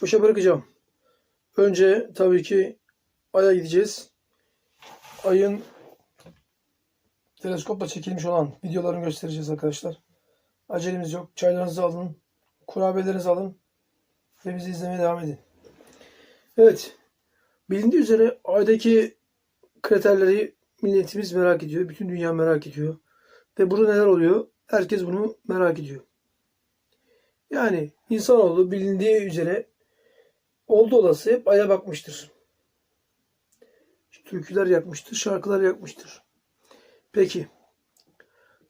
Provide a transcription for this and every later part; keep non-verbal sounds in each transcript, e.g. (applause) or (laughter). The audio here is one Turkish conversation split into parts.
baş başa bırakacağım. Önce tabii ki Ay'a gideceğiz. Ay'ın teleskopla çekilmiş olan videolarını göstereceğiz arkadaşlar. Acelemiz yok. Çaylarınızı alın. Kurabiyelerinizi alın. Ve bizi izlemeye devam edin. Evet. Bilindiği üzere Ay'daki kraterleri milletimiz merak ediyor. Bütün dünya merak ediyor. Ve burada neler oluyor? Herkes bunu merak ediyor. Yani insanoğlu bilindiği üzere oldu olası hep Ay'a bakmıştır. Türküler yapmıştır, şarkılar yapmıştır. Peki,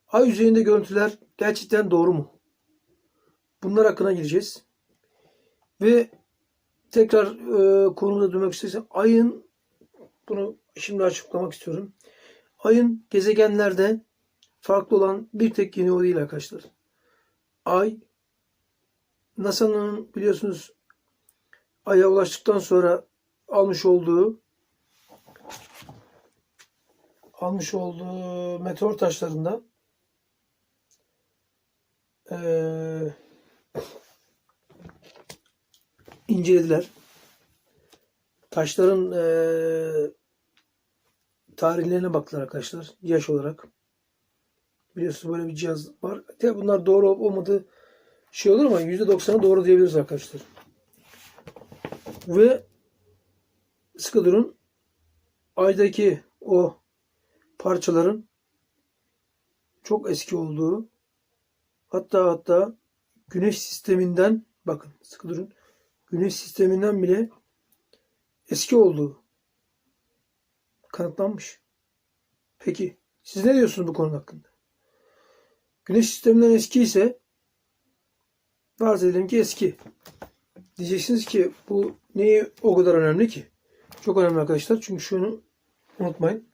Ay yüzeyinde görüntüler gerçekten doğru mu? Bunlar hakkına gireceğiz. Ve tekrar e, konumuza dönmek istersem Ay'ın bunu şimdi açıklamak istiyorum. Ay'ın gezegenlerde farklı olan bir tek yönü o değil arkadaşlar. Ay NASA'nın biliyorsunuz Ay'a ulaştıktan sonra almış olduğu almış olduğu meteor taşlarında eee incelediler. Taşların eee tarihlerine baktılar arkadaşlar. Yaş olarak. Biliyorsunuz böyle bir cihaz var. Tabi bunlar doğru olup olmadığı şey olur ama %90'ı doğru diyebiliriz arkadaşlar. Ve sıkı. Aydaki o parçaların çok eski olduğu hatta hatta güneş sisteminden bakın sıkı. Güneş sisteminden bile eski olduğu kanıtlanmış. Peki siz ne diyorsunuz bu konu hakkında? Güneş sisteminden eski ise farz edelim ki eski. Diyeceksiniz ki bu neyi o kadar önemli ki? Çok önemli arkadaşlar. Çünkü şunu unutmayın.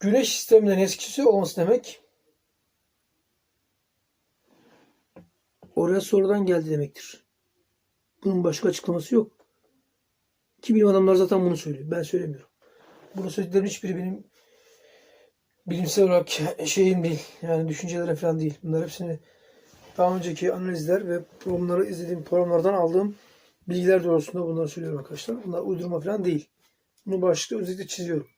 Güneş sisteminden eskisi olması demek oraya sonradan geldi demektir. Bunun başka açıklaması yok. Ki bilim adamları zaten bunu söylüyor. Ben söylemiyorum. Bunu söylediklerim hiçbiri benim bilimsel olarak şeyim değil. Yani düşüncelerim falan değil. Bunlar hepsini daha önceki analizler ve programları izlediğim programlardan aldığım bilgiler doğrultusunda bunları söylüyorum arkadaşlar. Bunlar uydurma falan değil. Bunu başlıkta özellikle çiziyorum.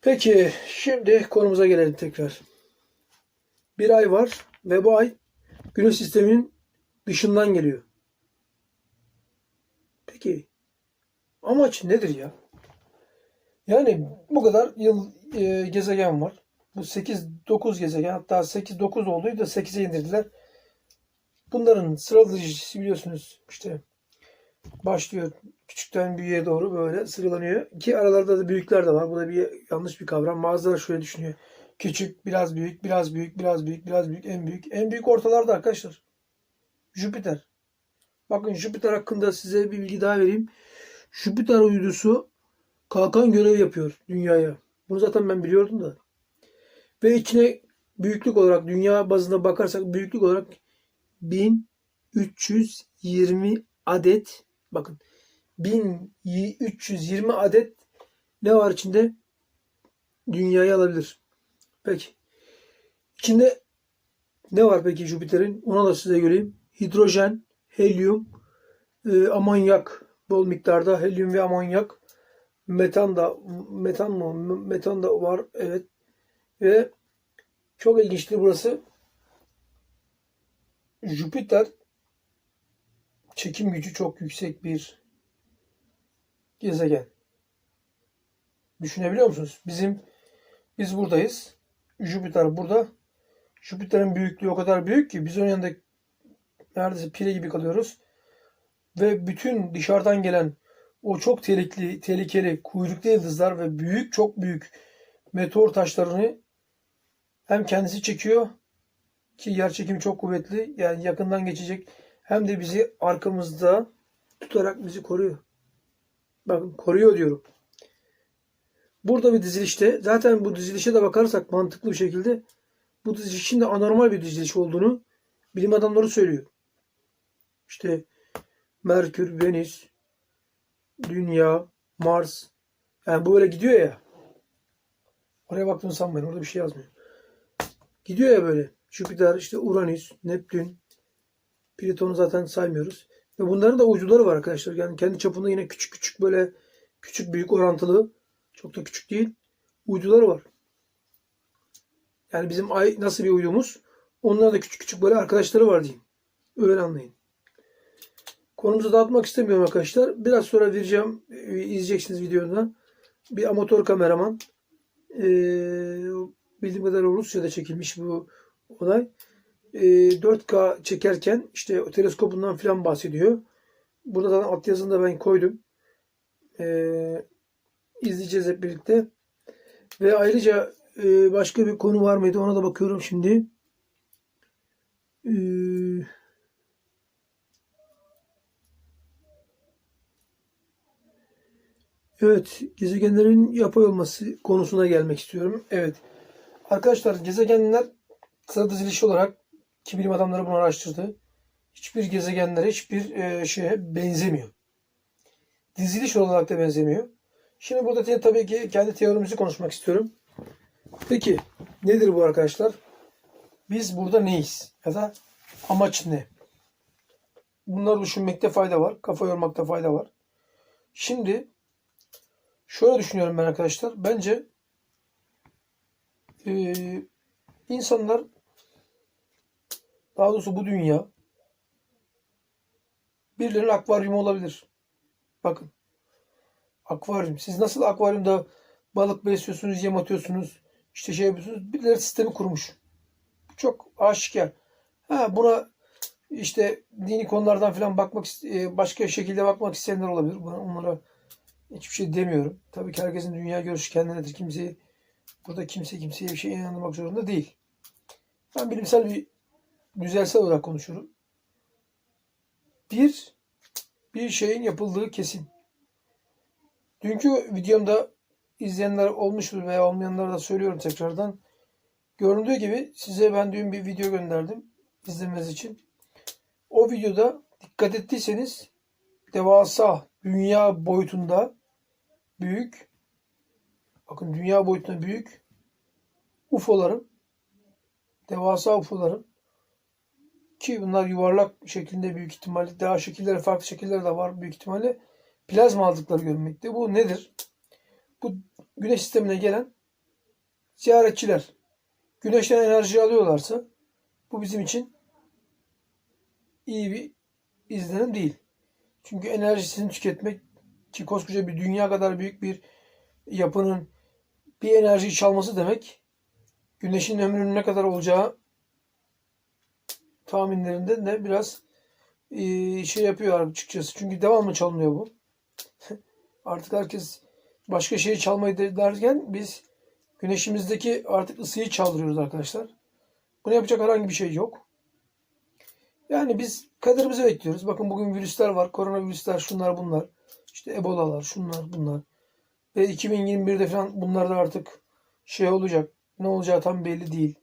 Peki şimdi konumuza gelelim tekrar. Bir ay var ve bu ay güneş sisteminin dışından geliyor. Peki amaç nedir ya? Yani bu kadar yıl e, gezegen var. Bu 8-9 gezegen hatta 8-9 olduğu da 8'e indirdiler. Bunların sıralayıcısı biliyorsunuz işte başlıyor küçükten büyüğe doğru böyle sıralanıyor. Ki aralarda da büyükler de var. Bu da bir yanlış bir kavram. Bazıları şöyle düşünüyor. Küçük, biraz büyük, biraz büyük, biraz büyük, biraz büyük, en büyük. En büyük ortalarda arkadaşlar. Jüpiter. Bakın Jüpiter hakkında size bir bilgi daha vereyim. Jüpiter uydusu kalkan görev yapıyor dünyaya. Bunu zaten ben biliyordum da. Ve içine büyüklük olarak dünya bazında bakarsak büyüklük olarak 1320 adet bakın 1320 adet ne var içinde? Dünyayı alabilir. Peki. İçinde ne var peki Jüpiter'in? Ona da size göreyim. Hidrojen, helyum, e, amonyak bol miktarda helyum ve amonyak metan da metan mı? Metan da var. Evet. Ve çok ilginçti burası. Jüpiter çekim gücü çok yüksek bir gezegen. Düşünebiliyor musunuz? Bizim biz buradayız. Jüpiter burada. Jüpiter'in büyüklüğü o kadar büyük ki biz onun yanında neredeyse pire gibi kalıyoruz. Ve bütün dışarıdan gelen o çok tehlikeli, tehlikeli kuyruklu yıldızlar ve büyük çok büyük meteor taşlarını hem kendisi çekiyor ki yer çekimi çok kuvvetli yani yakından geçecek hem de bizi arkamızda tutarak bizi koruyor. Bakın koruyor diyorum. Burada bir dizilişte zaten bu dizilişe de bakarsak mantıklı bir şekilde bu dizilişin de anormal bir diziliş olduğunu bilim adamları söylüyor. İşte Merkür, Venüs, Dünya, Mars. Yani bu böyle gidiyor ya. Oraya baktığını sanmayın. Orada bir şey yazmıyor. Gidiyor ya böyle. Jüpiter, işte Uranüs, Neptün, Plüton'u zaten saymıyoruz. Ve bunların da uyduları var arkadaşlar. Yani kendi çapında yine küçük küçük böyle küçük büyük orantılı çok da küçük değil uyduları var. Yani bizim ay nasıl bir uydumuz? Onların da küçük küçük böyle arkadaşları var diyeyim. Öyle anlayın. Konumuzu dağıtmak istemiyorum arkadaşlar. Biraz sonra vereceğim, e, izleyeceksiniz videoda. Bir amatör kameraman. E, bildiğim kadarıyla Rusya'da çekilmiş bu olay. E, 4K çekerken işte o teleskopundan falan bahsediyor. Burada da alt yazını da ben koydum. E, izleyeceğiz hep birlikte. Ve ayrıca e, başka bir konu var mıydı? Ona da bakıyorum şimdi. Eee Evet, gezegenlerin yapay olması konusuna gelmek istiyorum. Evet. Arkadaşlar gezegenler sıra dizilişi olarak ki bilim adamları bunu araştırdı. Hiçbir gezegenlere hiçbir e, şeye benzemiyor. Diziliş olarak da benzemiyor. Şimdi burada tabii ki kendi teorimizi konuşmak istiyorum. Peki nedir bu arkadaşlar? Biz burada neyiz? Ya da amaç ne? Bunları düşünmekte fayda var. Kafa yormakta fayda var. Şimdi Şöyle düşünüyorum ben arkadaşlar. Bence eee, insanlar daha doğrusu bu dünya birilerinin akvaryumu olabilir. Bakın. Akvaryum. Siz nasıl akvaryumda balık besliyorsunuz, yem atıyorsunuz, işte şey yapıyorsunuz. Birileri sistemi kurmuş. Çok aşikar. Ha, buna işte dini konulardan falan bakmak, e, başka şekilde bakmak isteyenler olabilir. Buna, onlara Hiçbir şey demiyorum. Tabii ki herkesin dünya görüşü kendinedir. Kimseyi burada kimse kimseye bir şey inandırmak zorunda değil. Ben bilimsel bir düzelsel olarak konuşuyorum. Bir, bir şeyin yapıldığı kesin. Dünkü videomda izleyenler olmuştur veya olmayanlara da söylüyorum tekrardan. Göründüğü gibi size ben dün bir video gönderdim izlemeniz için. O videoda dikkat ettiyseniz devasa dünya boyutunda büyük bakın dünya boyutunda büyük UFO'ların devasa UFO'ların ki bunlar yuvarlak şeklinde büyük ihtimalle daha şekilleri farklı şekilleri de var büyük ihtimalle plazma aldıkları görünmekte. Bu nedir? Bu güneş sistemine gelen ziyaretçiler. Güneşten enerji alıyorlarsa bu bizim için iyi bir izlenim değil. Çünkü enerjisini tüketmek ki koskoca bir dünya kadar büyük bir yapının bir enerjiyi çalması demek güneşin ömrünün ne kadar olacağı tahminlerinde de biraz e, şey yapıyor açıkçası. Çünkü devamlı çalınıyor bu. (laughs) Artık herkes başka şeyi çalmayı de- derken biz güneşimizdeki artık ısıyı çaldırıyoruz arkadaşlar. Bunu yapacak herhangi bir şey yok. Yani biz kaderimizi bekliyoruz. Bakın bugün virüsler var. Koronavirüsler şunlar bunlar. İşte Ebola'lar şunlar bunlar. Ve 2021'de falan bunlar da artık şey olacak. Ne olacağı tam belli değil.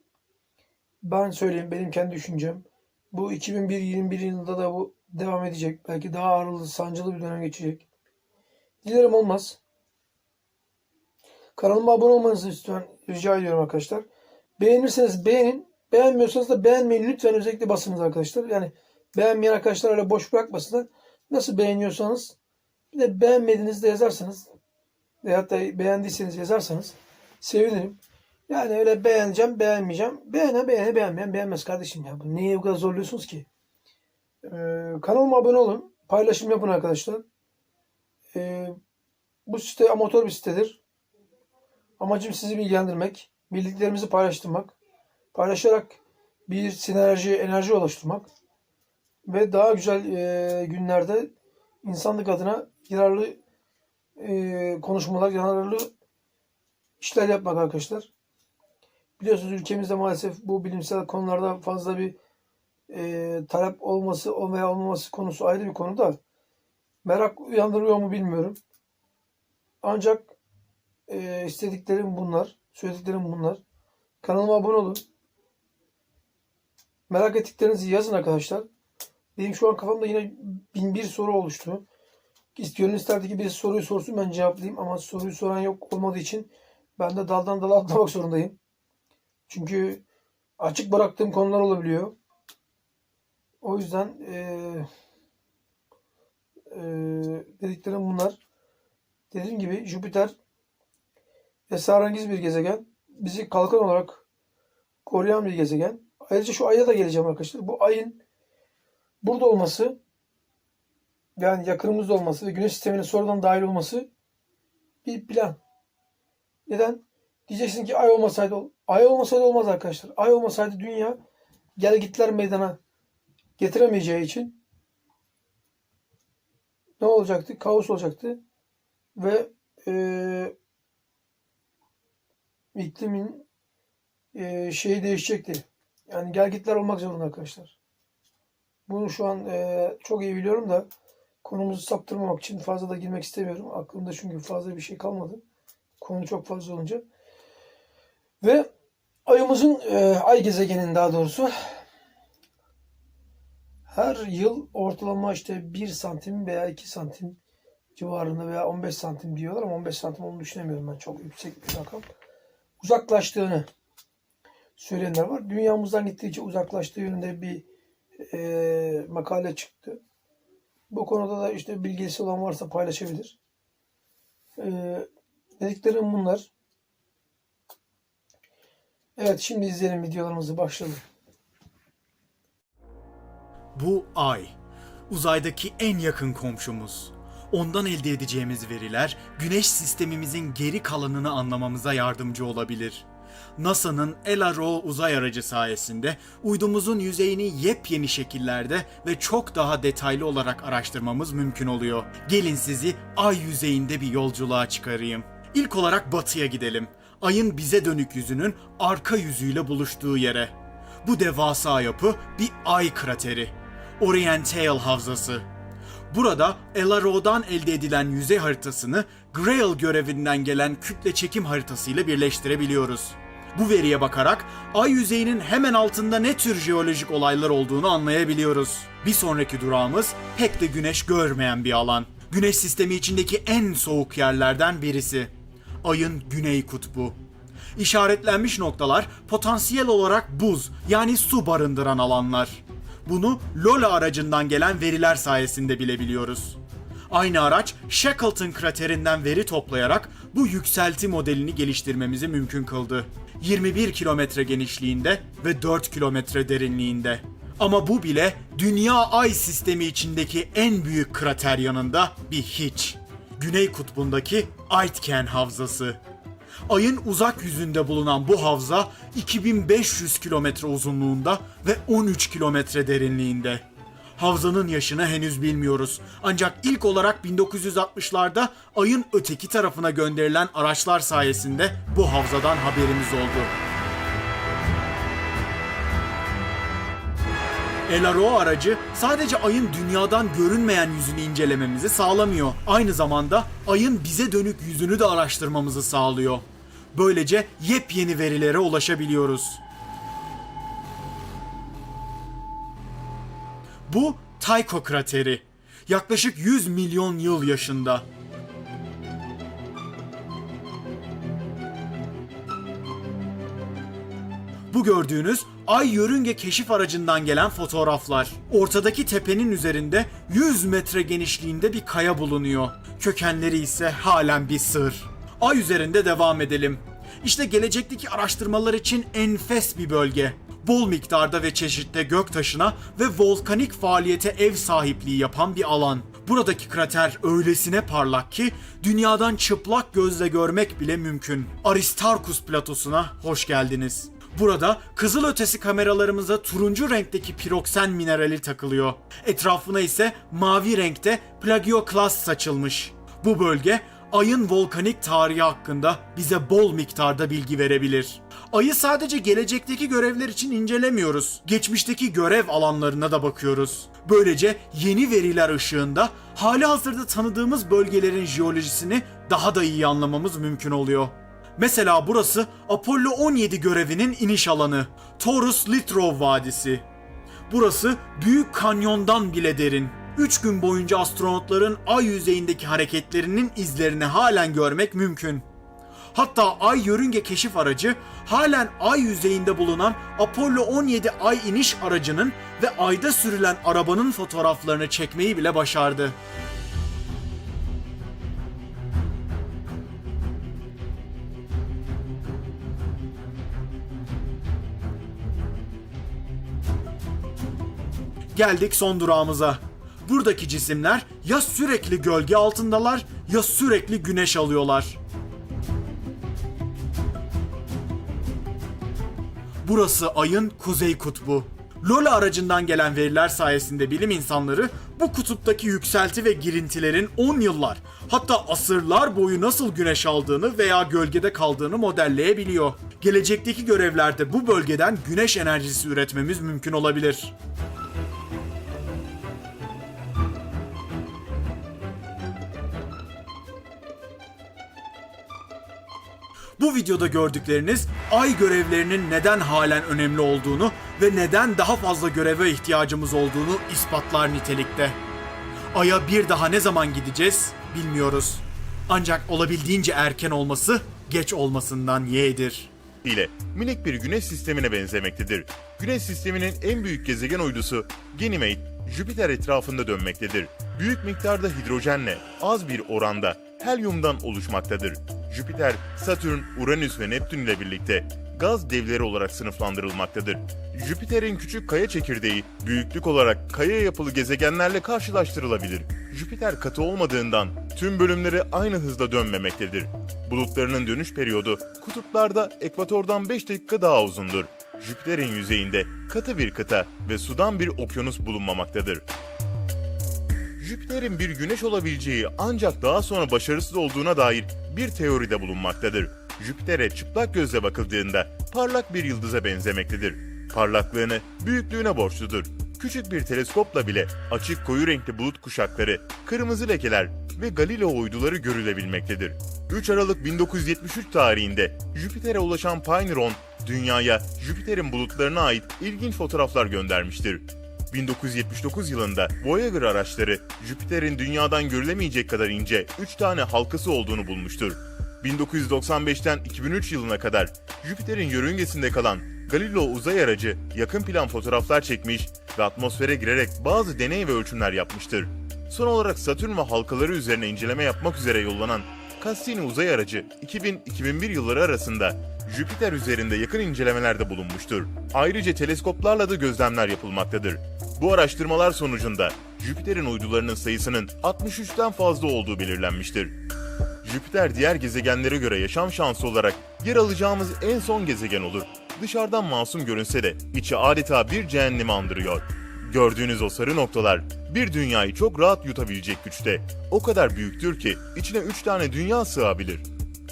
Ben söyleyeyim benim kendi düşüncem. Bu 2021 yılında da bu devam edecek. Belki daha ağrılı, sancılı bir dönem geçecek. Dilerim olmaz. Kanalıma abone olmanızı lütfen rica ediyorum arkadaşlar. Beğenirseniz beğenin. Beğenmiyorsanız da beğenmeyin. Lütfen özellikle basınız arkadaşlar. Yani beğenmeyen arkadaşlar öyle boş bırakmasınlar. Nasıl beğeniyorsanız bir de beğenmediğinizde yazarsanız veyahut da beğendiyseniz yazarsanız sevinirim. Yani öyle beğeneceğim, beğenmeyeceğim. Beğene beğene beğenmeyen beğenmez kardeşim ya. Bu Niye bu kadar zorluyorsunuz ki? Ee, kanalıma abone olun. Paylaşım yapın arkadaşlar. Ee, bu site amatör bir sitedir. Amacım sizi bilgilendirmek, bildiklerimizi paylaştırmak, paylaşarak bir sinerji, enerji oluşturmak ve daha güzel e, günlerde insanlık adına yararlı e, konuşmalar, yararlı işler yapmak arkadaşlar. Biliyorsunuz ülkemizde maalesef bu bilimsel konularda fazla bir e, talep olması veya olmaması konusu ayrı bir konu da merak uyandırıyor mu bilmiyorum. Ancak e, istediklerim bunlar, söylediklerim bunlar. Kanalıma abone olun. Merak ettiklerinizi yazın arkadaşlar. Benim şu an kafamda yine bin bir soru oluştu. Gönül isterdi ki bir soruyu sorsun ben cevaplayayım ama soruyu soran yok olmadığı için ben de daldan dala atlamak zorundayım. Çünkü açık bıraktığım konular olabiliyor. O yüzden eee eee, dediklerim bunlar. Dediğim gibi Jüpiter esrarengiz bir gezegen. Bizi kalkan olarak koruyan bir gezegen. Ayrıca şu Ay'a da geleceğim arkadaşlar. Bu Ay'ın burada olması yani yakınımızda olması ve Güneş sistemine sonradan dahil olması bir plan. Neden? Diyeceksin ki Ay olmasaydı ol- Ay olmasaydı olmaz arkadaşlar. Ay olmasaydı dünya gelgitler meydana getiremeyeceği için ne olacaktı? Kaos olacaktı. Ve eee iklimin eee şeyi değişecekti. Yani gelgitler olmak zorunda arkadaşlar. Bunu şu an eee, çok iyi biliyorum da konumuzu saptırmamak için fazla da girmek istemiyorum. Aklımda çünkü fazla bir şey kalmadı. Konu çok fazla olunca. Ve ayımızın eee, ay gezegenin daha doğrusu her yıl ortalama işte 1 santim veya 2 santim civarında veya 15 santim diyorlar ama 15 santim onu düşünemiyorum ben. Çok yüksek bir rakam. Uzaklaştığını söyleyenler var. Dünyamızdan gittikçe uzaklaştığı yönünde bir eee, makale çıktı. Bu konuda da işte bilgisi olan varsa paylaşabilir. Eee dediklerim bunlar. Evet şimdi izleyelim videolarımızı başlayalım. Bu ay. Uzaydaki en yakın komşumuz. Ondan elde edeceğimiz veriler güneş sistemimizin geri kalanını anlamamıza yardımcı olabilir. NASA'nın LRO uzay aracı sayesinde uydumuzun yüzeyini yepyeni şekillerde ve çok daha detaylı olarak araştırmamız mümkün oluyor. Gelin sizi ay yüzeyinde bir yolculuğa çıkarayım. İlk olarak batıya gidelim. Ayın bize dönük yüzünün arka yüzüyle buluştuğu yere. Bu devasa yapı bir ay krateri. Oriental Havzası. Burada LRO'dan elde edilen yüzey haritasını Grail görevinden gelen kütle çekim haritasıyla birleştirebiliyoruz. Bu veriye bakarak ay yüzeyinin hemen altında ne tür jeolojik olaylar olduğunu anlayabiliyoruz. Bir sonraki durağımız pek de güneş görmeyen bir alan. Güneş sistemi içindeki en soğuk yerlerden birisi. Ayın güney kutbu. İşaretlenmiş noktalar potansiyel olarak buz yani su barındıran alanlar. Bunu Lola aracından gelen veriler sayesinde bilebiliyoruz. Aynı araç Shackleton kraterinden veri toplayarak bu yükselti modelini geliştirmemizi mümkün kıldı. 21 kilometre genişliğinde ve 4 kilometre derinliğinde. Ama bu bile Dünya Ay sistemi içindeki en büyük krater yanında bir hiç. Güney kutbundaki Aitken Havzası. Ayın uzak yüzünde bulunan bu havza 2500 kilometre uzunluğunda ve 13 kilometre derinliğinde. Havzanın yaşını henüz bilmiyoruz. Ancak ilk olarak 1960'larda ayın öteki tarafına gönderilen araçlar sayesinde bu havzadan haberimiz oldu. LRO aracı sadece ayın dünyadan görünmeyen yüzünü incelememizi sağlamıyor. Aynı zamanda ayın bize dönük yüzünü de araştırmamızı sağlıyor. Böylece yepyeni verilere ulaşabiliyoruz. Bu Tycho krateri. Yaklaşık 100 milyon yıl yaşında. Bu gördüğünüz Ay yörünge keşif aracından gelen fotoğraflar. Ortadaki tepenin üzerinde 100 metre genişliğinde bir kaya bulunuyor. Kökenleri ise halen bir sır. Ay üzerinde devam edelim. İşte gelecekteki araştırmalar için enfes bir bölge. Bol miktarda ve çeşitte göktaşına ve volkanik faaliyete ev sahipliği yapan bir alan. Buradaki krater öylesine parlak ki dünyadan çıplak gözle görmek bile mümkün. Aristarkus platosuna hoş geldiniz. Burada kızılötesi kameralarımıza turuncu renkteki piroksen minerali takılıyor. Etrafına ise mavi renkte plagioklas saçılmış. Bu bölge ayın volkanik tarihi hakkında bize bol miktarda bilgi verebilir. Ayı sadece gelecekteki görevler için incelemiyoruz. Geçmişteki görev alanlarına da bakıyoruz. Böylece yeni veriler ışığında hali hazırda tanıdığımız bölgelerin jeolojisini daha da iyi anlamamız mümkün oluyor. Mesela burası Apollo 17 görevinin iniş alanı. Taurus Litrov Vadisi. Burası Büyük Kanyon'dan bile derin. 3 gün boyunca astronotların ay yüzeyindeki hareketlerinin izlerini halen görmek mümkün. Hatta Ay yörünge keşif aracı halen Ay yüzeyinde bulunan Apollo 17 Ay iniş aracının ve Ay'da sürülen arabanın fotoğraflarını çekmeyi bile başardı. Geldik son durağımıza. Buradaki cisimler ya sürekli gölge altındalar ya sürekli güneş alıyorlar. Burası ayın kuzey kutbu. Lola aracından gelen veriler sayesinde bilim insanları bu kutuptaki yükselti ve girintilerin 10 yıllar hatta asırlar boyu nasıl güneş aldığını veya gölgede kaldığını modelleyebiliyor. Gelecekteki görevlerde bu bölgeden güneş enerjisi üretmemiz mümkün olabilir. Bu videoda gördükleriniz ay görevlerinin neden halen önemli olduğunu ve neden daha fazla göreve ihtiyacımız olduğunu ispatlar nitelikte. Ay'a bir daha ne zaman gideceğiz bilmiyoruz. Ancak olabildiğince erken olması geç olmasından yeğdir. ile minik bir güneş sistemine benzemektedir. Güneş sisteminin en büyük gezegen uydusu Ganymede, Jüpiter etrafında dönmektedir. Büyük miktarda hidrojenle az bir oranda helyumdan oluşmaktadır. Jüpiter, Satürn, Uranüs ve Neptün ile birlikte gaz devleri olarak sınıflandırılmaktadır. Jüpiter'in küçük kaya çekirdeği büyüklük olarak kaya yapılı gezegenlerle karşılaştırılabilir. Jüpiter katı olmadığından tüm bölümleri aynı hızla dönmemektedir. Bulutlarının dönüş periyodu kutuplarda ekvatordan 5 dakika daha uzundur. Jüpiter'in yüzeyinde katı bir kıta ve sudan bir okyanus bulunmamaktadır. Jüpiter'in bir güneş olabileceği ancak daha sonra başarısız olduğuna dair bir teoride bulunmaktadır. Jüpiter'e çıplak gözle bakıldığında parlak bir yıldıza benzemektedir. Parlaklığını büyüklüğüne borçludur. Küçük bir teleskopla bile açık koyu renkli bulut kuşakları, kırmızı lekeler ve Galileo uyduları görülebilmektedir. 3 Aralık 1973 tarihinde Jüpiter'e ulaşan 10, Dünya'ya Jüpiter'in bulutlarına ait ilginç fotoğraflar göndermiştir. 1979 yılında Voyager araçları Jüpiter'in dünyadan görülemeyecek kadar ince 3 tane halkası olduğunu bulmuştur. 1995'ten 2003 yılına kadar Jüpiter'in yörüngesinde kalan Galileo uzay aracı yakın plan fotoğraflar çekmiş ve atmosfere girerek bazı deney ve ölçümler yapmıştır. Son olarak Satürn ve halkaları üzerine inceleme yapmak üzere yollanan Cassini uzay aracı 2000-2001 yılları arasında Jüpiter üzerinde yakın incelemelerde bulunmuştur. Ayrıca teleskoplarla da gözlemler yapılmaktadır. Bu araştırmalar sonucunda Jüpiter'in uydularının sayısının 63'ten fazla olduğu belirlenmiştir. Jüpiter diğer gezegenlere göre yaşam şansı olarak yer alacağımız en son gezegen olur. Dışarıdan masum görünse de içi adeta bir cehennemi andırıyor. Gördüğünüz o sarı noktalar bir dünyayı çok rahat yutabilecek güçte. O kadar büyüktür ki içine 3 tane dünya sığabilir.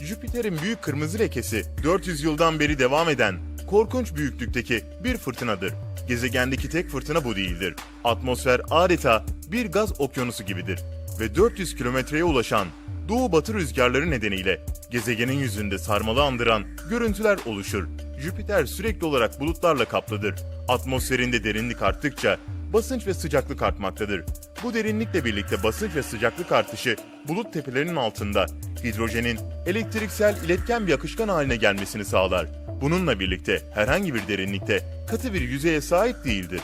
Jüpiter'in büyük kırmızı lekesi 400 yıldan beri devam eden korkunç büyüklükteki bir fırtınadır. Gezegendeki tek fırtına bu değildir. Atmosfer adeta bir gaz okyanusu gibidir ve 400 kilometreye ulaşan doğu batı rüzgarları nedeniyle gezegenin yüzünde sarmalı andıran görüntüler oluşur. Jüpiter sürekli olarak bulutlarla kaplıdır. Atmosferinde derinlik arttıkça basınç ve sıcaklık artmaktadır. Bu derinlikle birlikte basınç ve sıcaklık artışı bulut tepelerinin altında hidrojenin elektriksel iletken bir akışkan haline gelmesini sağlar. Bununla birlikte herhangi bir derinlikte katı bir yüzeye sahip değildir.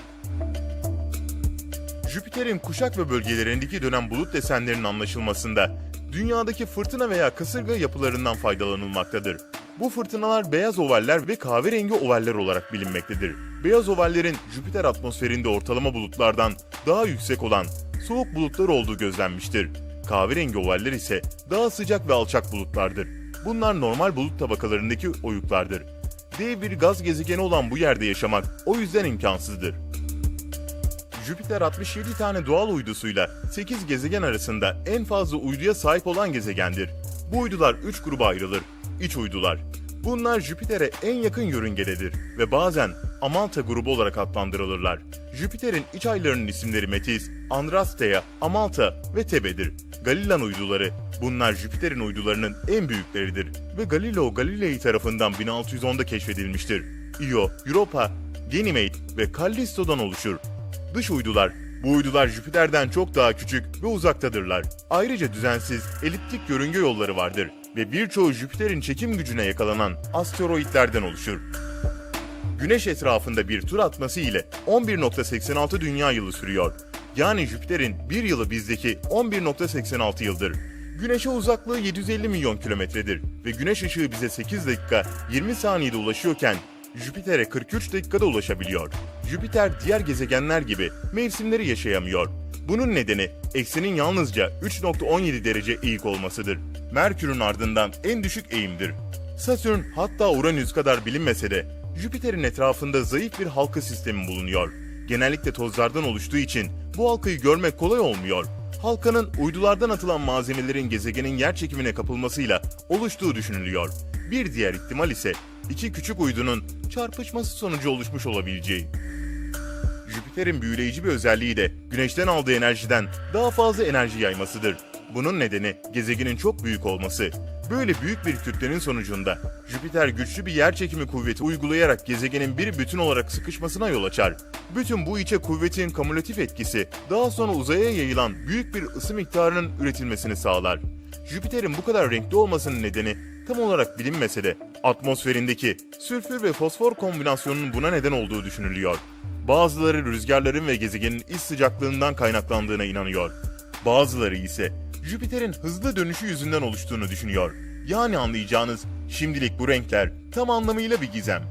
Jüpiter'in kuşak ve bölgelerindeki dönen bulut desenlerinin anlaşılmasında dünyadaki fırtına veya kasırga yapılarından faydalanılmaktadır. Bu fırtınalar beyaz ovaller ve kahverengi ovaller olarak bilinmektedir. Beyaz ovallerin Jüpiter atmosferinde ortalama bulutlardan daha yüksek olan soğuk bulutlar olduğu gözlenmiştir. Kahverengi ovaller ise daha sıcak ve alçak bulutlardır. Bunlar normal bulut tabakalarındaki oyuklardır. Dev bir gaz gezegeni olan bu yerde yaşamak o yüzden imkansızdır. Jüpiter 67 tane doğal uydusuyla 8 gezegen arasında en fazla uyduya sahip olan gezegendir. Bu uydular 3 gruba ayrılır. İç uydular. Bunlar Jüpiter'e en yakın yörüngededir ve bazen Amalta grubu olarak adlandırılırlar. Jüpiter'in iç aylarının isimleri Metis, Andrastea, Amalta ve Tebe'dir. Galilean uyduları, bunlar Jüpiter'in uydularının en büyükleridir ve Galileo Galilei tarafından 1610'da keşfedilmiştir. Io, Europa, Ganymede ve Callisto'dan oluşur. Dış uydular. Bu uydular Jüpiter'den çok daha küçük ve uzaktadırlar. Ayrıca düzensiz, eliptik yörünge yolları vardır. Ve birçoğu Jüpiter'in çekim gücüne yakalanan asteroitlerden oluşur. Güneş etrafında bir tur atması ile 11.86 dünya yılı sürüyor. Yani Jüpiter'in bir yılı bizdeki 11.86 yıldır. Güneşe uzaklığı 750 milyon kilometredir ve güneş ışığı bize 8 dakika 20 saniyede ulaşıyorken Jüpiter'e 43 dakikada ulaşabiliyor. Jüpiter diğer gezegenler gibi mevsimleri yaşayamıyor. Bunun nedeni eksenin yalnızca 3.17 derece eğik olmasıdır. Merkür'ün ardından en düşük eğimdir. Satürn hatta Uranüs kadar bilinmese de Jüpiter'in etrafında zayıf bir halka sistemi bulunuyor. Genellikle tozlardan oluştuğu için bu halkayı görmek kolay olmuyor. Halkanın uydulardan atılan malzemelerin gezegenin yer çekimine kapılmasıyla oluştuğu düşünülüyor. Bir diğer ihtimal ise iki küçük uydunun çarpışması sonucu oluşmuş olabileceği. Jüpiter'in büyüleyici bir özelliği de güneşten aldığı enerjiden daha fazla enerji yaymasıdır. Bunun nedeni gezegenin çok büyük olması. Böyle büyük bir kütlenin sonucunda Jüpiter güçlü bir yer çekimi kuvveti uygulayarak gezegenin bir bütün olarak sıkışmasına yol açar. Bütün bu içe kuvvetin kumülatif etkisi daha sonra uzaya yayılan büyük bir ısı miktarının üretilmesini sağlar. Jüpiter'in bu kadar renkli olmasının nedeni tam olarak bilinmese de atmosferindeki sülfür ve fosfor kombinasyonunun buna neden olduğu düşünülüyor. Bazıları rüzgarların ve gezegenin iç sıcaklığından kaynaklandığına inanıyor. Bazıları ise Jüpiter'in hızlı dönüşü yüzünden oluştuğunu düşünüyor. Yani anlayacağınız şimdilik bu renkler tam anlamıyla bir gizem.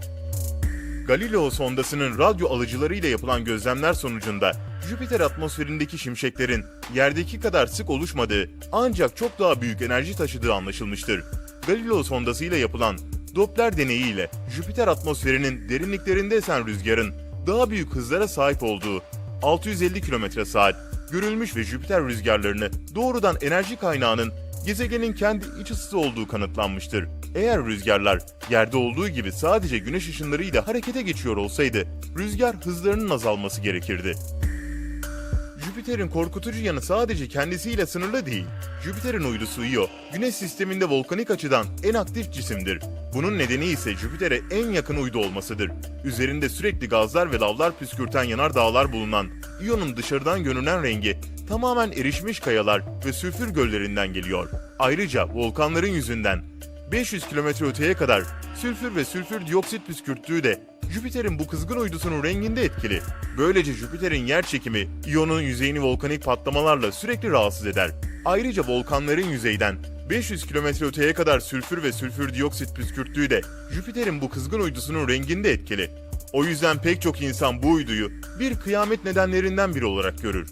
Galileo sondasının radyo alıcılarıyla yapılan gözlemler sonucunda Jüpiter atmosferindeki şimşeklerin yerdeki kadar sık oluşmadığı ancak çok daha büyük enerji taşıdığı anlaşılmıştır. Galileo sondasıyla yapılan Doppler deneyiyle Jüpiter atmosferinin derinliklerinde esen rüzgarın daha büyük hızlara sahip olduğu 650 km saat görülmüş ve Jüpiter rüzgarlarını doğrudan enerji kaynağının gezegenin kendi iç ısısı olduğu kanıtlanmıştır. Eğer rüzgarlar yerde olduğu gibi sadece güneş ışınlarıyla harekete geçiyor olsaydı, rüzgar hızlarının azalması gerekirdi. Jüpiter'in korkutucu yanı sadece kendisiyle sınırlı değil. Jüpiter'in uydusu Io, Güneş sisteminde volkanik açıdan en aktif cisimdir. Bunun nedeni ise Jüpiter'e en yakın uydu olmasıdır. Üzerinde sürekli gazlar ve lavlar püskürten yanardağlar bulunan Io'nun dışarıdan görünen rengi tamamen erişmiş kayalar ve sülfür göllerinden geliyor. Ayrıca volkanların yüzünden 500 kilometre öteye kadar sülfür ve sülfür dioksit püskürttüğü de Jüpiter'in bu kızgın uydusunun renginde etkili. Böylece Jüpiter'in yer çekimi İyon'un yüzeyini volkanik patlamalarla sürekli rahatsız eder. Ayrıca volkanların yüzeyden 500 kilometre öteye kadar sülfür ve sülfür dioksit püskürttüğü de Jüpiter'in bu kızgın uydusunun renginde etkili. O yüzden pek çok insan bu uyduyu bir kıyamet nedenlerinden biri olarak görür.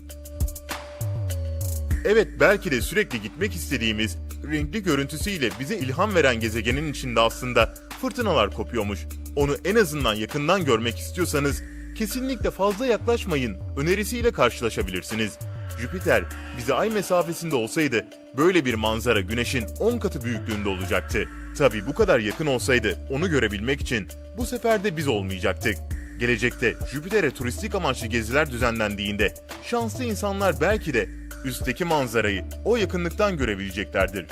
Evet belki de sürekli gitmek istediğimiz renkli görüntüsüyle bize ilham veren gezegenin içinde aslında fırtınalar kopuyormuş. Onu en azından yakından görmek istiyorsanız kesinlikle fazla yaklaşmayın önerisiyle karşılaşabilirsiniz. Jüpiter bize ay mesafesinde olsaydı böyle bir manzara güneşin 10 katı büyüklüğünde olacaktı. Tabi bu kadar yakın olsaydı onu görebilmek için bu sefer de biz olmayacaktık. Gelecekte Jüpiter'e turistik amaçlı geziler düzenlendiğinde şanslı insanlar belki de üstteki manzarayı o yakınlıktan görebileceklerdir.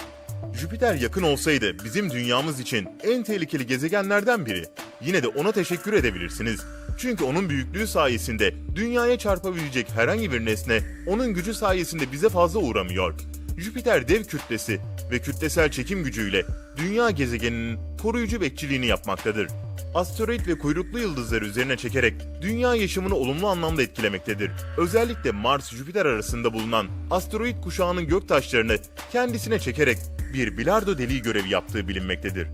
Jüpiter yakın olsaydı bizim dünyamız için en tehlikeli gezegenlerden biri. Yine de ona teşekkür edebilirsiniz. Çünkü onun büyüklüğü sayesinde dünyaya çarpabilecek herhangi bir nesne onun gücü sayesinde bize fazla uğramıyor. Jüpiter dev kütlesi ve kütlesel çekim gücüyle dünya gezegeninin koruyucu bekçiliğini yapmaktadır. Asteroid ve kuyruklu yıldızları üzerine çekerek dünya yaşamını olumlu anlamda etkilemektedir. Özellikle Mars-Jüpiter arasında bulunan asteroid kuşağının göktaşlarını kendisine çekerek bir bilardo deliği görevi yaptığı bilinmektedir.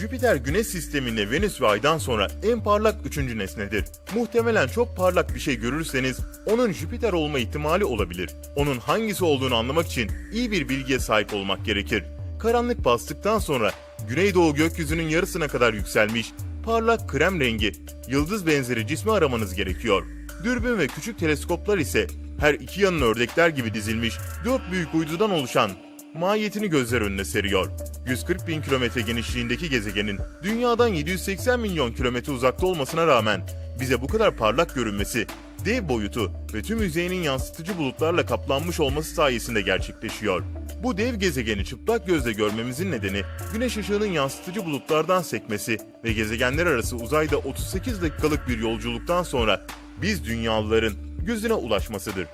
Jüpiter Güneş sisteminde Venüs ve Ay'dan sonra en parlak üçüncü nesnedir. Muhtemelen çok parlak bir şey görürseniz onun Jüpiter olma ihtimali olabilir. Onun hangisi olduğunu anlamak için iyi bir bilgiye sahip olmak gerekir. Karanlık bastıktan sonra Güneydoğu gökyüzünün yarısına kadar yükselmiş, parlak krem rengi, yıldız benzeri cismi aramanız gerekiyor. Dürbün ve küçük teleskoplar ise her iki yanına ördekler gibi dizilmiş dört büyük uydudan oluşan mahiyetini gözler önüne seriyor. 140 bin kilometre genişliğindeki gezegenin dünyadan 780 milyon kilometre uzakta olmasına rağmen bize bu kadar parlak görünmesi, dev boyutu ve tüm yüzeyinin yansıtıcı bulutlarla kaplanmış olması sayesinde gerçekleşiyor. Bu dev gezegeni çıplak gözle görmemizin nedeni güneş ışığının yansıtıcı bulutlardan sekmesi ve gezegenler arası uzayda 38 dakikalık bir yolculuktan sonra biz dünyalıların gözüne ulaşmasıdır.